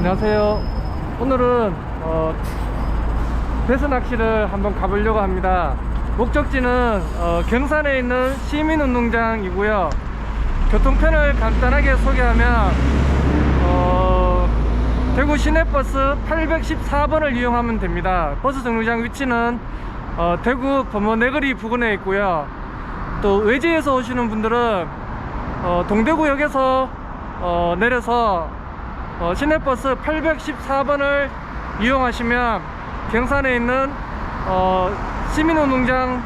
안녕하세요. 오늘은 어, 배수 낚시를 한번 가보려고 합니다. 목적지는 어, 경산에 있는 시민운동장이고요. 교통편을 간단하게 소개하면 어, 대구 시내버스 814번을 이용하면 됩니다. 버스 정류장 위치는 어, 대구 범어내거리 부근에 있고요. 또 외지에서 오시는 분들은 어, 동대구역에서 어, 내려서 어, 시내버스 814번을 이용하시면 경산에 있는 어, 시민운동장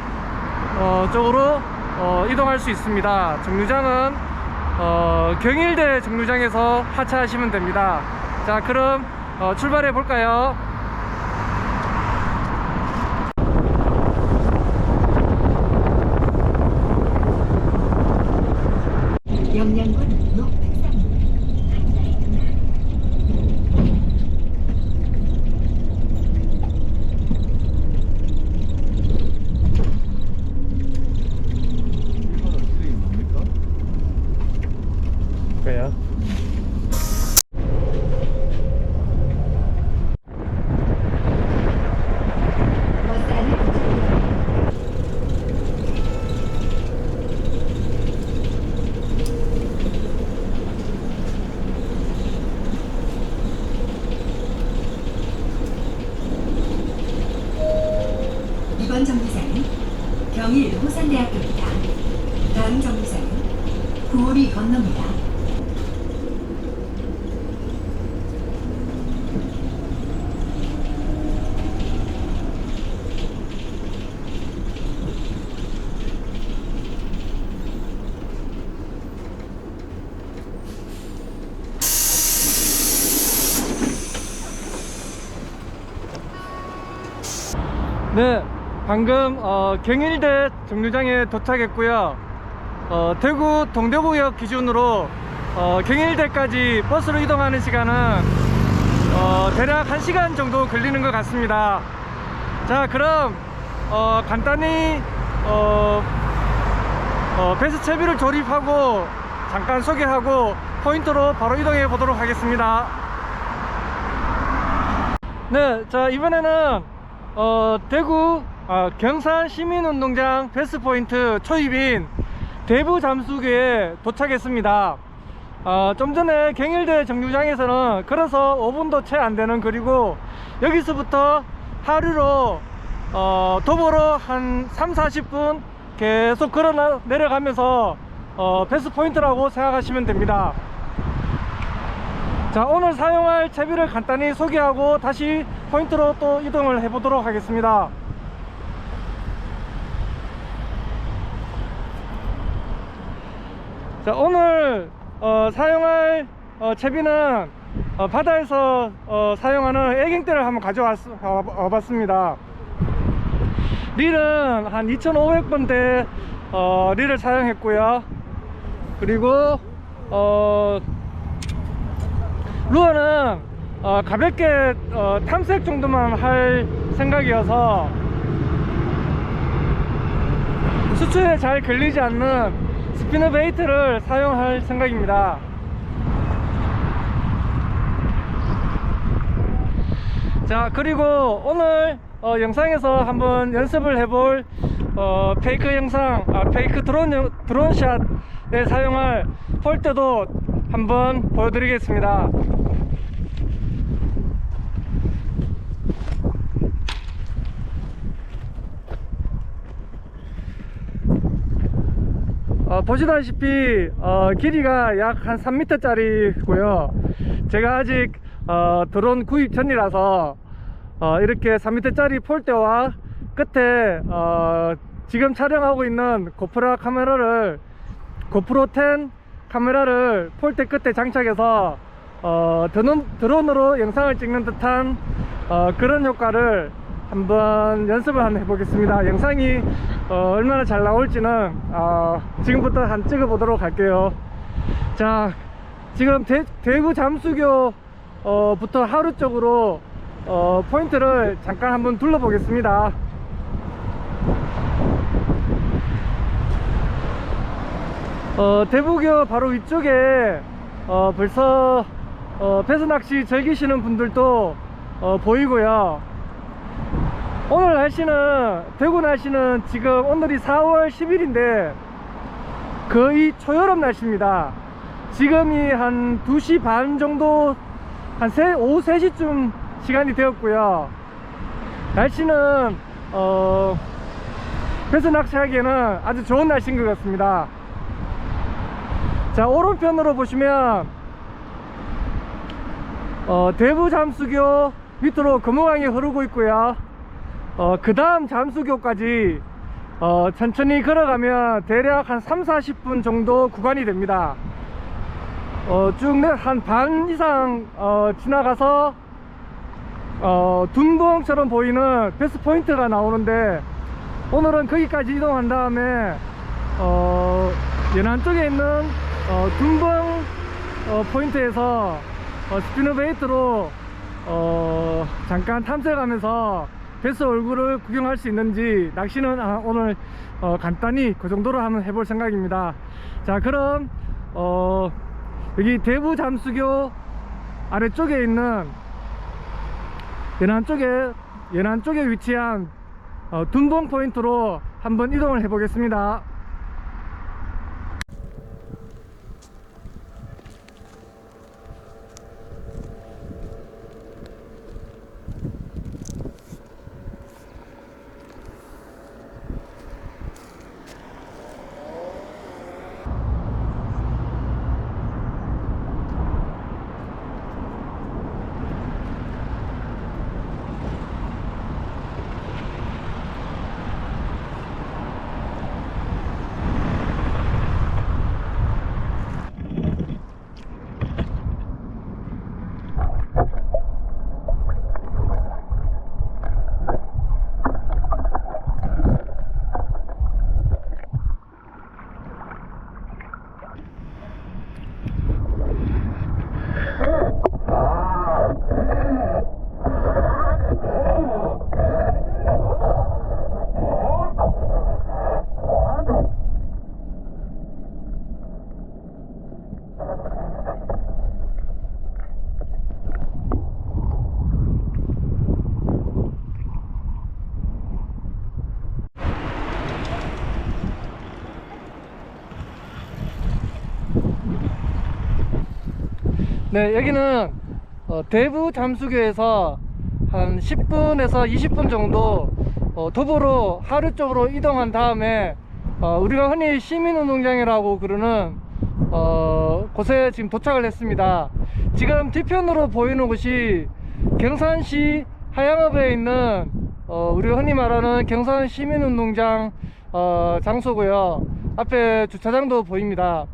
어, 쪽으로 어, 이동할 수 있습니다. 정류장은 어, 경일대 정류장에서 하차하시면 됩니다. 자, 그럼 어, 출발해 볼까요? 영양군 녹백산물 그래요. 버스안을 이번 정류장은 경일 호산대학교입니다. 다음 정류장은 구월이 건너입니다. 네, 방금 어, 경일대 정류장에 도착했고요. 어, 대구 동대구역 기준으로 어, 경일대까지 버스로 이동하는 시간은 어, 대략 1시간 정도 걸리는 것 같습니다. 자, 그럼 어, 간단히 어, 어, 배스 채비를 조립하고 잠깐 소개하고 포인트로 바로 이동해 보도록 하겠습니다. 네, 자 이번에는 어, 대구 아, 경산 시민운동장 베스포인트 초입인 대부 잠수교에 도착했습니다. 어, 좀 전에 경일대 정류장에서는 걸어서 5분도 채 안 되는 거리고 여기서부터 하류로 어, 도보로 한 3, 40분 계속 걸어 나- 내려가면서 어, 베스포인트라고 생각하시면 됩니다. 자 오늘 사용할 채비를 간단히 소개하고 다시 포인트로 또 이동을 해 보도록 하겠습니다 자 오늘 어, 사용할 어, 채비는 어, 바다에서 어, 사용하는 애경대를 한번 가져왔습니다. 릴은 한 2500번대 어, 릴을 사용했고요. 그리고 어, 루어는 어, 가볍게 어, 탐색 정도만 할 생각이어서 수초에 잘 걸리지 않는 스피너 베이트를 사용할 생각입니다. 자 그리고 오늘 어, 영상에서 한번 연습을 해볼 어, 페이크 영상, 아, 페이크 드론 영- 드론샷에 사용할 폴대도 한번 보여드리겠습니다. 어, 보시다시피 어, 길이가 약 한 3m 짜리고요. 제가 아직 어, 드론 구입 전이라서 어, 이렇게 3m 짜리 폴대와 끝에 어, 지금 촬영하고 있는 고프라 카메라를 고프로 10 카메라를 폴대 끝에 장착해서 어, 드론, 드론으로 영상을 찍는 듯한 어, 그런 효과를 한번 연습을 한번 해보겠습니다. 영상이 어, 얼마나 잘 나올지는 어, 지금부터 한 찍어 보도록 할게요. 자, 지금 대, 대구 잠수교 어, 부터 하루 쪽으로 어, 포인트를 잠깐 한번 둘러보겠습니다. 어, 대부교 바로 위쪽에 어, 벌써 어, 배스 낚시 즐기시는 분들도 어, 보이고요. 오늘 날씨는 대구 날씨는 지금 오늘이 4월 10일인데 거의 초여름 날씨입니다. 지금이 한 2시 반 정도 한 세, 오후 3시쯤 시간이 되었고요. 날씨는 어, 배스 낚시하기에는 아주 좋은 날씨인 것 같습니다. 자 오른편으로 보시면 어, 대부 잠수교 밑으로 금호강이 흐르고 있고요. 어, 그 다음 잠수교까지 어, 천천히 걸어가면 대략 한 3, 40분 정도 구간이 됩니다. 어, 쭉한 반 이상 어, 지나가서 어, 둔봉처럼 보이는 베스트 포인트가 나오는데 오늘은 거기까지 이동한 다음에 어, 연안 쪽에 있는 어, 둔봉 어, 포인트에서 어, 스피너베이트로 어, 잠깐 탐색하면서 베스 얼굴을 구경할 수 있는지 낚시는 아, 오늘 어, 간단히 그 정도로 한번 해볼 생각입니다. 자 그럼 어, 여기 대부 잠수교 아래쪽에 있는 연안 쪽에 연안 쪽에 위치한 어, 둔봉 포인트로 한번 이동을 해 보겠습니다. 네, 여기는 어, 대부 잠수교에서 한 10분에서 20분 정도 어, 도보로 하루 쪽으로 이동한 다음에 어, 우리가 흔히 시민운동장이라고 그러는 어, 곳에 지금 도착을 했습니다. 지금 뒤편으로 보이는 곳이 경산시 하양읍에 있는 어, 우리가 흔히 말하는 경산 시민운동장 어, 장소고요. 앞에 주차장도 보입니다.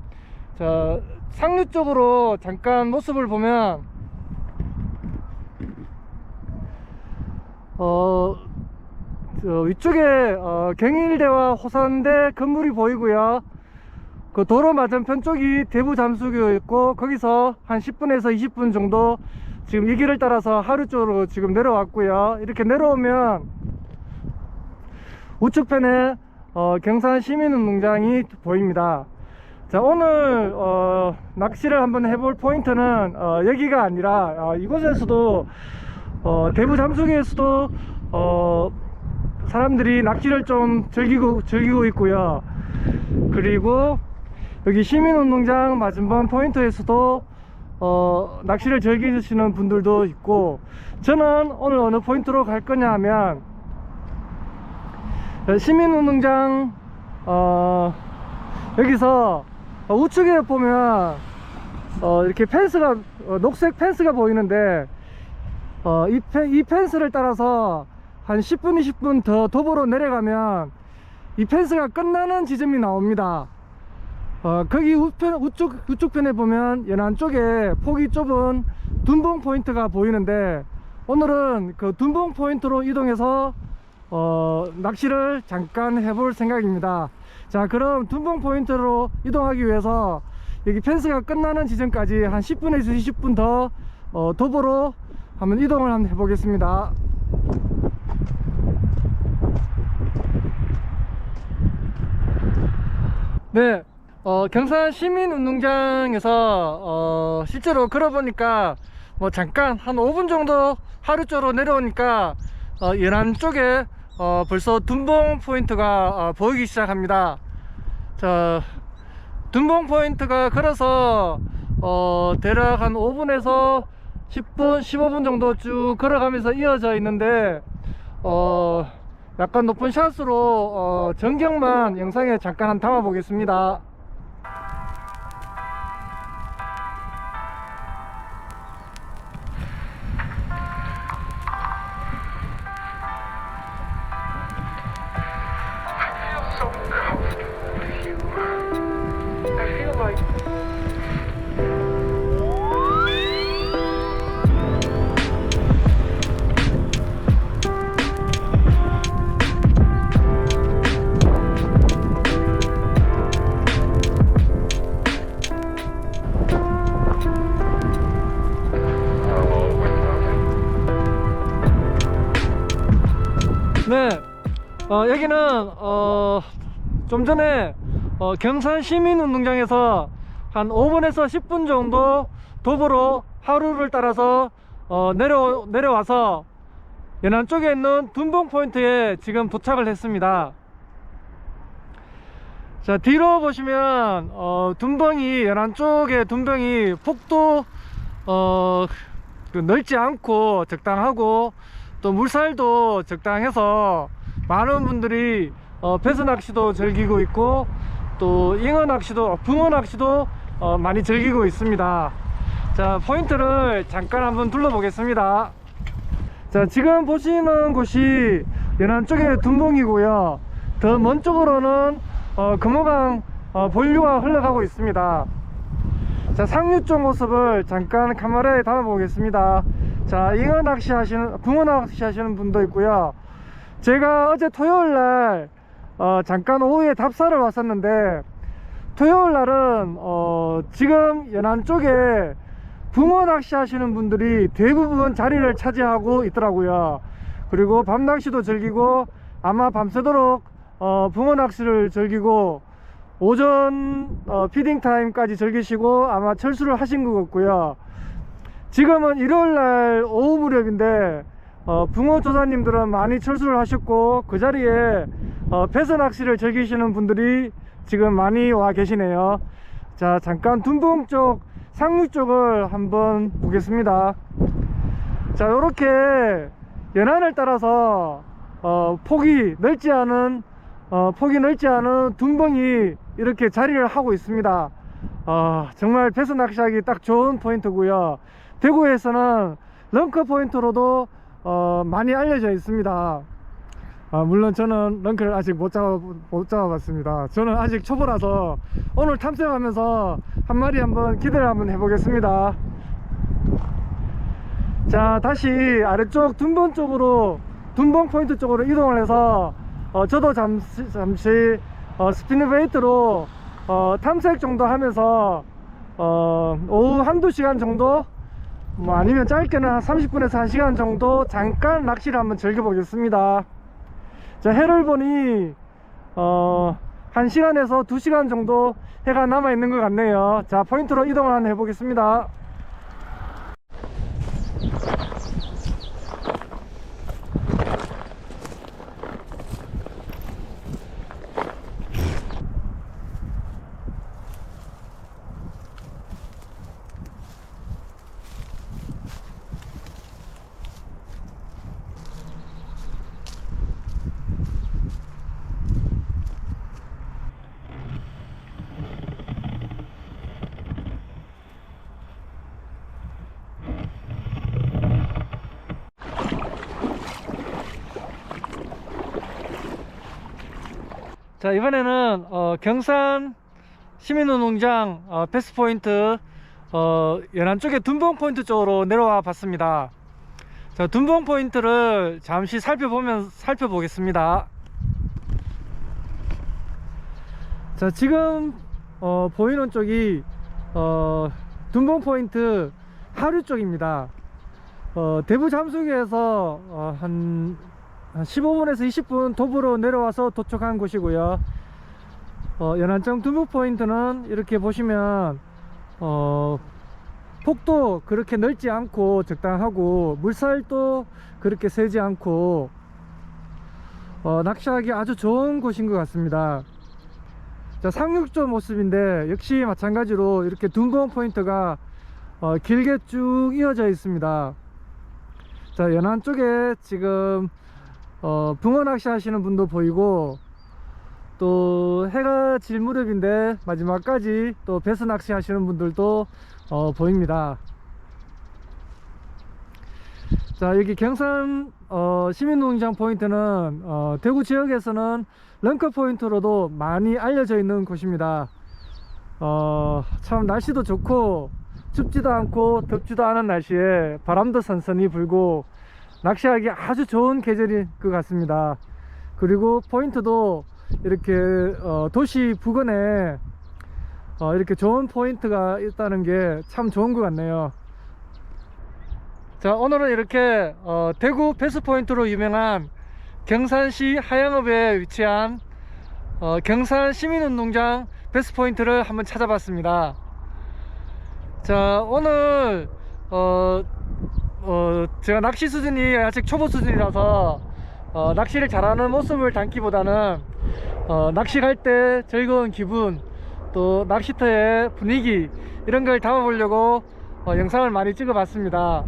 자, 상류 쪽으로 잠깐 모습을 보면 어, 저 위쪽에 어, 경일대와 호산대 건물이 보이고요. 그 도로 맞은편 쪽이 대부 잠수교였고 거기서 한 10분에서 20분 정도 지금 이 길을 따라서 하루 쪽으로 지금 내려왔고요. 이렇게 내려오면 우측편에 어, 경산 시민운동장이 보입니다. 자 오늘 어, 낚시를 한번 해볼 포인트는 어, 여기가 아니라 어, 이곳에서도 어, 대부 잠수교에서도 어, 사람들이 낚시를 좀 즐기고 즐기고 있고요. 그리고 여기 시민운동장 맞은편 포인트에서도 어, 낚시를 즐기시는 분들도 있고 저는 오늘 어느 포인트로 갈 거냐 하면 어, 시민운동장 어, 여기서 어, 우측에 보면 어, 이렇게 펜스가 어, 녹색 펜스가 보이는데 어, 이, 펜, 이 펜스를 따라서 한 10분 20분 더 도보로 내려가면 이 펜스가 끝나는 지점이 나옵니다 어, 거기 우편, 우측, 우측 편에 보면 연안 쪽에 폭이 좁은 둔봉 포인트가 보이는데 오늘은 그 둔봉 포인트로 이동해서 어, 낚시를 잠깐 해볼 생각입니다. 자, 그럼 둔봉 포인트로 이동하기 위해서 여기 펜스가 끝나는 지점까지 한 10분에서 20분 더 어, 도보로 한번 이동을 한번 해보겠습니다. 네, 어, 경산 시민운동장에서 어, 실제로 걸어보니까 뭐 잠깐 한 5분 정도 하루 쪽으로 내려오니까 어, 연안 쪽에 어, 벌써 둔봉 포인트가 어, 보이기 시작합니다. 자, 둔봉 포인트가 걸어서 어, 대략 한 5분에서 10분, 15분 정도 쭉 걸어가면서 이어져 있는데 어, 약간 높은 샷으로 어, 전경만 영상에 잠깐 한 담아 보겠습니다. 여기는 어, 좀 전에 어, 경산 시민운동장에서 한 5분에서 10분 정도 도보로 하루를 따라서 어, 내려 내려와서 연안 쪽에 있는 둔봉 포인트에 지금 도착을 했습니다. 자 뒤로 보시면 어, 둔봉이 연안 쪽에 둔봉이 폭도 어, 그 넓지 않고 적당하고 또 물살도 적당해서 많은 분들이 어, 배수 낚시도 즐기고 있고 또 잉어 낚시도 붕어 낚시도 어, 많이 즐기고 있습니다. 자 포인트를 잠깐 한번 둘러보겠습니다. 자 지금 보시는 곳이 연안 쪽의 둔봉이고요. 더 먼 쪽으로는 어, 금호강 어, 본류가 흘러가고 있습니다. 자 상류 쪽 모습을 잠깐 카메라에 담아 보겠습니다 자 잉어 낚시 하시는 붕어 낚시 하시는 분도 있고요. 제가 어제 토요일 날 어, 잠깐 오후에 답사를 왔었는데 토요일 날은 어, 지금 연안 쪽에 붕어 낚시 하시는 분들이 대부분 자리를 차지하고 있더라고요. 그리고 밤 낚시도 즐기고 아마 밤새도록 어, 붕어 낚시를 즐기고 오전 어, 피딩 타임까지 즐기시고 아마 철수를 하신 것 같고요 지금은 일요일날 오후 무렵인데 어, 붕어 조사님들은 많이 철수를 하셨고 그 자리에 어, 배서 낚시를 즐기시는 분들이 지금 많이 와 계시네요. 자 잠깐 둔봉 쪽 상류 쪽을 한번 보겠습니다. 자 이렇게 연안을 따라서 어, 폭이 넓지 않은 어, 폭이 넓지 않은 둔봉이 이렇게 자리를 하고 있습니다. 어, 정말 배수 낚시하기 딱 좋은 포인트고요 대구에서는 런커 포인트로도 어, 많이 알려져 있습니다. 아, 물론 저는 런커를 아직 못 잡아 못 잡아봤습니다. 저는 아직 초보라서 오늘 탐색하면서 한 마리 한번 기대를 한번 해보겠습니다. 자 다시 아래쪽 둔봉 쪽으로 둔봉 포인트 쪽으로 이동을 해서 어, 저도 잠시, 잠시 어, 스피드베이트로 어, 탐색 정도 하면서 어, 오후 한두 시간 정도 뭐 아니면 짧게는 한 30분에서 1시간 정도 잠깐 낚시를 한번 즐겨보겠습니다. 자 해를 보니 어, 1시간에서 2시간 정도 해가 남아 있는 것 같네요. 자 포인트로 이동을 한번 해보겠습니다 자 이번에는 어, 경산 시민운동장 어, 패스포인트 어, 연안 쪽에 둔봉 포인트 쪽으로 내려와 봤습니다. 자 둔봉 포인트를 잠시 살펴보면 살펴보겠습니다. 자 지금 어, 보이는 쪽이 어, 둔봉 포인트 하류 쪽입니다. 어, 대부 잠수기에서 어, 한, 한 15분에서 20분 도보로 내려와서 도착한 곳이고요 어, 연안정 두부 포인트는 이렇게 보시면 어, 폭도 그렇게 넓지 않고 적당하고 물살도 그렇게 세지 않고 어, 낚시하기 아주 좋은 곳인 것 같습니다. 자, 상륙조 모습인데 역시 마찬가지로 이렇게 둔번 포인트가 어, 길게 쭉 이어져 있습니다. 자, 연안 쪽에 지금 어, 붕어 낚시 하시는 분도 보이고 또 해가 질 무렵인데 마지막까지 또 배스 낚시 하시는 분들도 어, 보입니다. 자 여기 경산 어, 시민농장 포인트는 어, 대구 지역에서는 런커 포인트로도 많이 알려져 있는 곳입니다. 어, 참 날씨도 좋고 춥지도 않고 덥지도 않은 날씨에 바람도 선선히 불고 낚시하기 아주 좋은 계절인 것 같습니다. 그리고 포인트도 이렇게 어, 도시 부근에 어, 이렇게 좋은 포인트가 있다는 게 참 좋은 것 같네요. 자 오늘은 이렇게 어, 대구 베스포인트로 유명한 경산시 하양읍에 위치한 어, 경산 시민운동장 베스포인트를 한번 찾아봤습니다 자 오늘 어, 어, 제가 낚시 수준이 아직 초보 수준이라서 어, 낚시를 잘하는 모습을 담기보다는 어, 낚시 갈 때 즐거운 기분 또 낚시터의 분위기 이런 걸 담아보려고 어, 영상을 많이 찍어 봤습니다.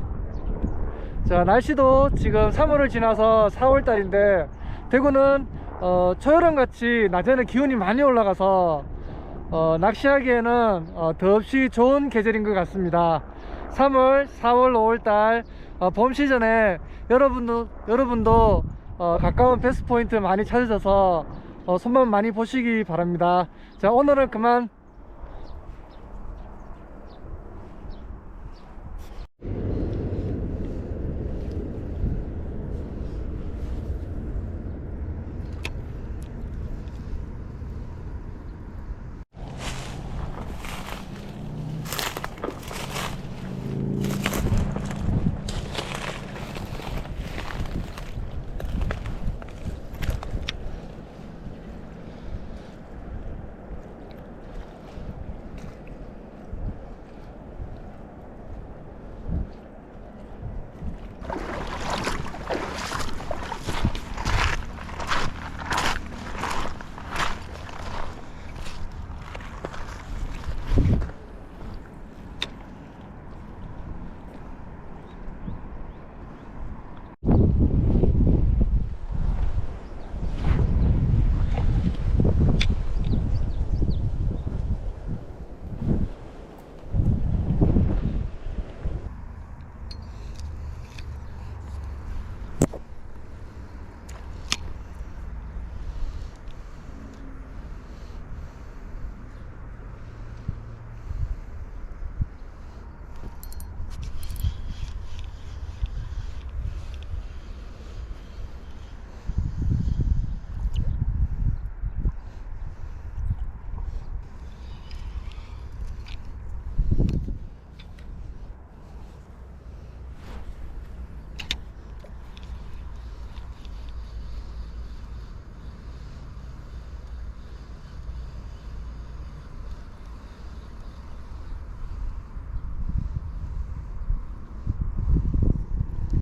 자 날씨도 지금 3월을 지나서 4월달인데 대구는 어, 초여름 같이 낮에는 기온이 많이 올라가서 어, 낚시하기에는 어, 더없이 좋은 계절인 것 같습니다 3월 4월 5월달 어, 봄 시즌에 여러분도 여러분도 어, 가까운 베스트 포인트 많이 찾으셔서 어, 손만 많이 보시기 바랍니다. 자 오늘은 그만